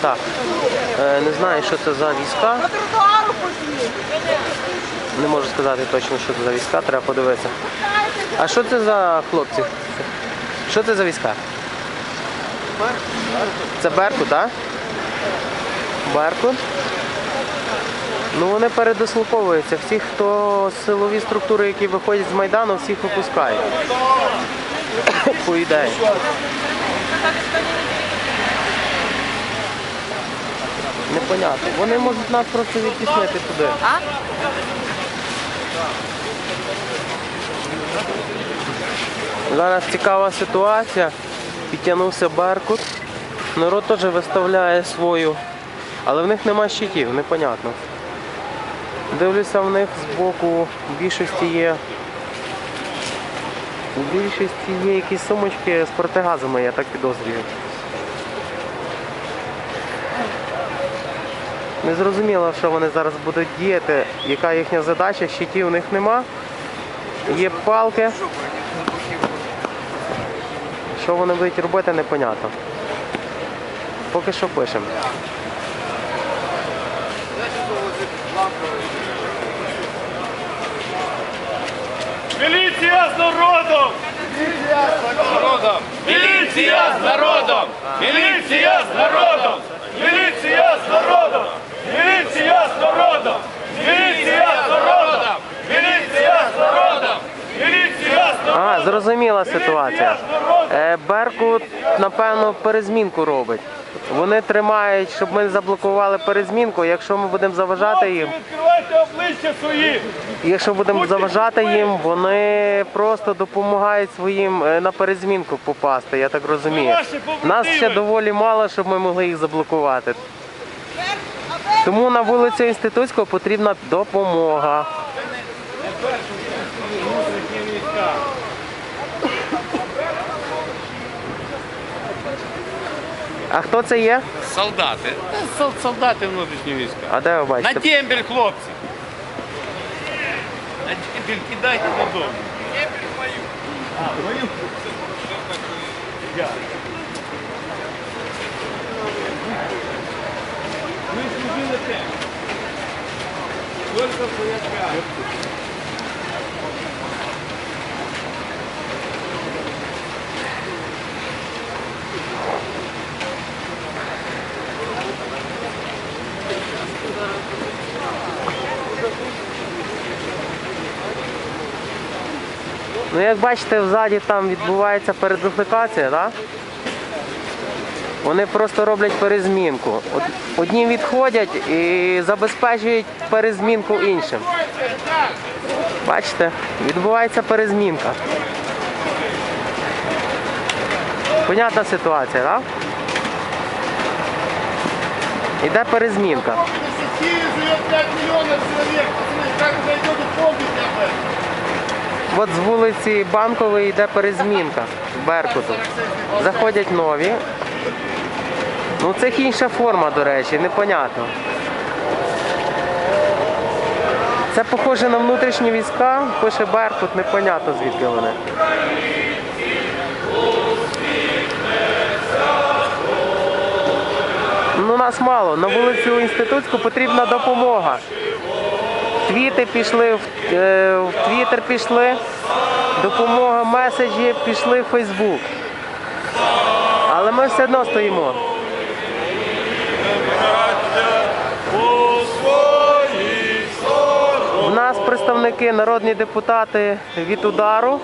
Так. Е, не знаю, що це за війська. Не можу сказати точно, що це за війська, треба подивитися. А що це за хлопці? Що це за війська? Це Беркут, так? Беркут. Ну вони передислоковуються. Всі, хто силові структури, які виходять з Майдану, всіх випускають. По ідеї. Непонятно. Вони можуть нас просто відтіснити туди. А? Зараз цікава ситуація. Підтягнувся Беркут. Народ теж виставляє свою, але в них нема щитів, непонятно. Дивлюся, в них з боку в більшості є. У більшості є якісь сумочки з протигазами, я так підозрюю. Не зрозуміло, що вони зараз будуть діяти, яка їхня задача, щитів у них нема. Є палки. Що вони будуть робити, непонятно. Поки що пишемо. Міліція з народом! Міліція з народом! Міліція з народом! Міліція з народом! Міліція з народом! Міліція з народом! Міліція з народом! Міліція з народом! Зрозуміла ситуація. Е, Беркут, напевно, перезмінку робить. Вони тримають, щоб ми заблокували перезмінку. Якщо ми будемо заважати їм, якщо будемо заважати їм, вони просто допомагають своїм е, на перезмінку попасти, я так розумію. Нас ще доволі мало, щоб ми могли їх заблокувати. Тому на вулицю Інститутського потрібна допомога. А хто це є? Солдати. Та сол- Солдати внутрішні війська. А де ви На бачите? дембель, хлопці. На дембель кидайте додому. Ну як бачите, ззаді там відбувається передислокація, так? Вони просто роблять перезмінку. Одні відходять і забезпечують перезмінку іншим. Бачите, відбувається перезмінка. Понятна ситуація, так? Іде перезмінка. В 5 миллионов человек. От з вулиці Банкової йде перезмінка Беркуту. Заходять нові. Ну, цих інша форма, до речі, непонятно. Це похоже на внутрішні війська, пише Беркут, непонятно звідки вони. Ну, нас мало. На вулицю Інститутську потрібна допомога. Твіти пішли, в, е, Твіттер пішли, допомога, меседжі пішли в Фейсбук. Але ми все одно стоїмо. У нас представники, народні депутати від удару.